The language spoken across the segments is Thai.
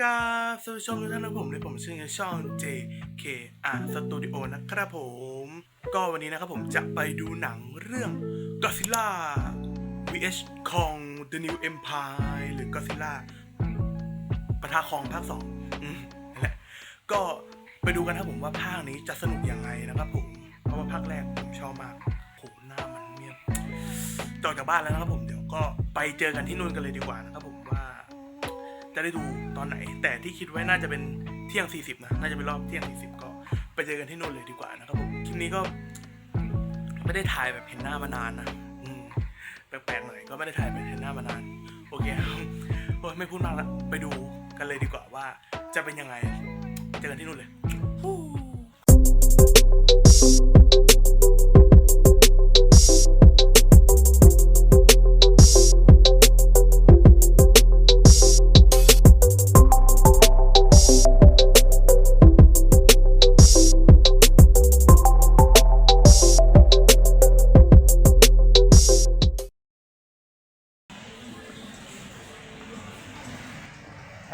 กาสวัสดีชมทุกท่านนะผมเลยผมชื่อช่อง JKR Studio นะครับผม ก็วันนี้นะครับผมจะไปดูหนังเรื่อง Godzilla vs Kong The New Empire หรือ Godzilla ปะทะคองภาคสองนั่นแหละก็ไปดูกันครับผมว่าภาคนี้จะสนุกยังไงนะครับผม เพราะว่าภาคแรกผมชอบมากโหหน้ามันเมียบจออกจากบ้านแล้วนะครับผมเดี๋ยวก็ไปเจอกันที่นู่นกันเลยดีกว่านะครับผม จะได้ดูตอนไหน แต่ที่คิดไว้น่าจะเป็นเที่ยง 40 นะ น่าจะเป็นรอบเที่ยง 40 ก็ไปเจอกันที่นู่นเลยดีกว่านะครับผมคลิปนี้ก็ไม่ได้ถ่ายแบบเห็นหน้ามานานนะแปลกๆหน่อยก็ไม่ได้ถ่ายแบบเห็นหน้ามานาน โอเคโอ้ยไม่พูดมากแล้วไปดูกันเลยดีกว่าว่าจะเป็นยังไงเจอกันที่นู่นเลย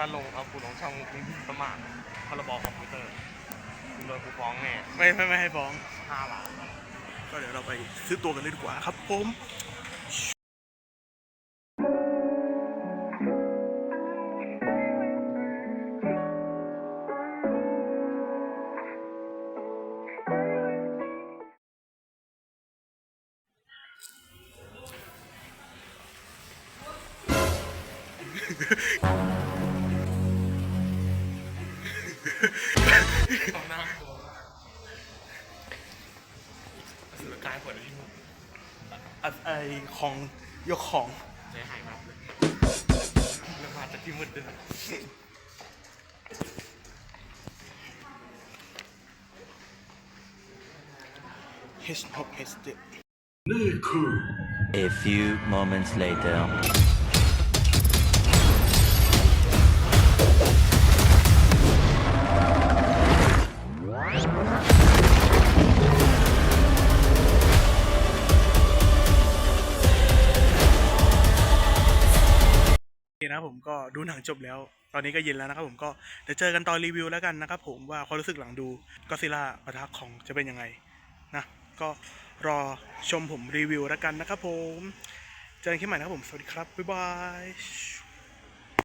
ถ้าลงเอากูลงช่องนี้ประมาทพรบคอมพิวเตอร์กูโดนกูฟ้องแน่ไม่ไม่ไม่ให้ฟ้องห้าล้านก็เดี๋ยวเราไปซื้อตัวกันเลยดีกว่าครับผม ต่อหน้ากสุดกายผลที่มึงอะไอของยกของใจหายมากเลยเรื่องมาจากที่มืดด้วยนะเฮสฮอกเฮสเด A few moments later. นะครับผมก็ดูหนังจบแล้ว ตอนนี้ก็เย็นแล้วนะครับผมก็เดี๋ยวเจอกันตอนรีวิวแล้วกันนะครับผมว่าความรู้สึกหลังดูก็ซิล่าปะทะของจะเป็นยังไงนะก็รอชมผมรีวิวแล้วกันนะครับผม เจอกันคลิปใหม่นะครับผม สวัสดีครับ บ๊ายบาย